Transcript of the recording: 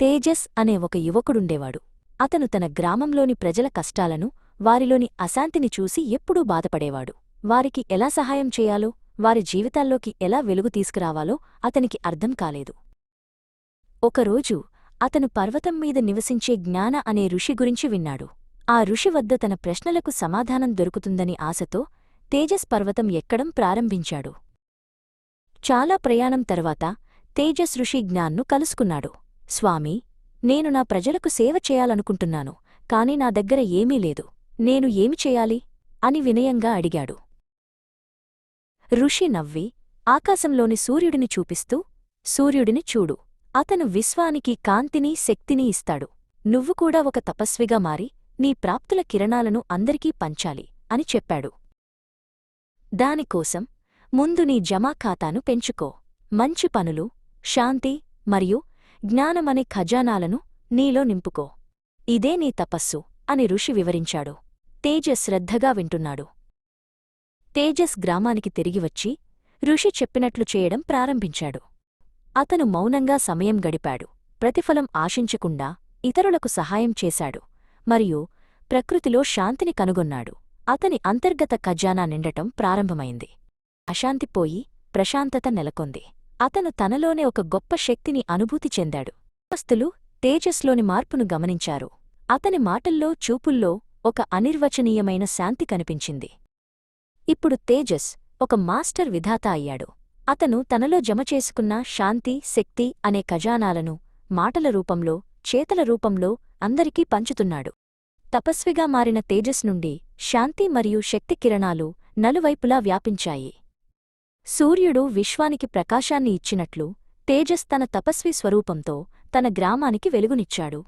తేజస్ అనే ఒక యువకుడుండేవాడు. అతను తన గ్రామంలోని ప్రజల కష్టాలను వారిలోని అశాంతిని చూసి ఎప్పుడూ బాధపడేవాడు. వారికి ఎలా సహాయం చేయాలో వారి జీవితాల్లోకి ఎలా వెలుగు తీసుకురావాలో అతనికి అర్థం కాలేదు. ఒకరోజు అతను పర్వతం మీద నివసించే జ్ఞాన అనే ఋషి గురించి విన్నాడు. ఆ ఋషి వద్ద తన ప్రశ్నలకు సమాధానం దొరుకుతుందని ఆశతో తేజస్ పర్వతం ఎక్కడం ప్రారంభించాడు. చాలా ప్రయాణం తర్వాత తేజస్ ఋషి జ్ఞాన్ను కలుసుకున్నాడు. స్వామీ నేను నా ప్రజలకు సేవ చేయాలనుకుంటున్నాను కాని నా దగ్గర ఏమీ లేదు నేను ఏమి చేయాలి? అని వినయంగా అడిగాడు. ఋషి నవ్వి ఆకాశంలోని సూర్యుడిని చూపిస్తూ సూర్యుడిని చూడు అతను విశ్వానికి కాంతిని శక్తిని ఇస్తాడు నువ్వు కూడా ఒక తపస్విగా మారి నీ ప్రాప్తుల కిరణాలను అందరికీ పంచాలి అని చెప్పాడు. దానికోసం ముందు నీ జమా ఖాతాను పెంచుకో మంచి పనులు శాంతి మరియు జ్ఞానమనే ఖజానాలను నీలో నింపుకో. ఇదే నీ తపస్సు అని ఋషి వివరించాడు. తేజస్ శ్రద్ధగా వింటున్నాడు. తేజస్ గ్రామానికి తిరిగివచ్చి ఋషి చెప్పినట్లు చేయడం ప్రారంభించాడు. అతను మౌనంగా సమయం గడిపాడు. ప్రతిఫలం ఆశించకుండా ఇతరులకు సహాయం చేశాడు. మరియు ప్రకృతిలో శాంతిని కనుగొన్నాడు. అతని అంతర్గత ఖజానా నిండటం ప్రారంభమైంది. అశాంతిపోయి ప్రశాంతత నెలకొంది. అతను తనలోనే ఒక గొప్ప శక్తిని అనుభూతి చెందాడు. వస్తులు తేజస్లోని మార్పును గమనించారు. అతని మాటల్లో చూపుల్లో ఒక అనిర్వచనీయమైన శాంతి కనిపించింది. ఇప్పుడు తేజస్ ఒక మాస్టర్ విధాత అయ్యాడు. అతను తనలో జమ చేసుకున్న శాంతి శక్తి అనే ఖజానాలను మాటల రూపంలో చేతల రూపంలో అందరికీ పంచుతున్నాడు. తపస్విగా మారిన తేజస్ నుండి శాంతి మరియు శక్తి కిరణాలు నలువైపులా వ్యాపించాయి. సూర్యుడు విశ్వానికి ప్రకాశాన్ని ఇచ్చినట్లు తేజస్ తన తపస్వి స్వరూపంతో తన గ్రామానికి వెలుగునిచ్చాడు.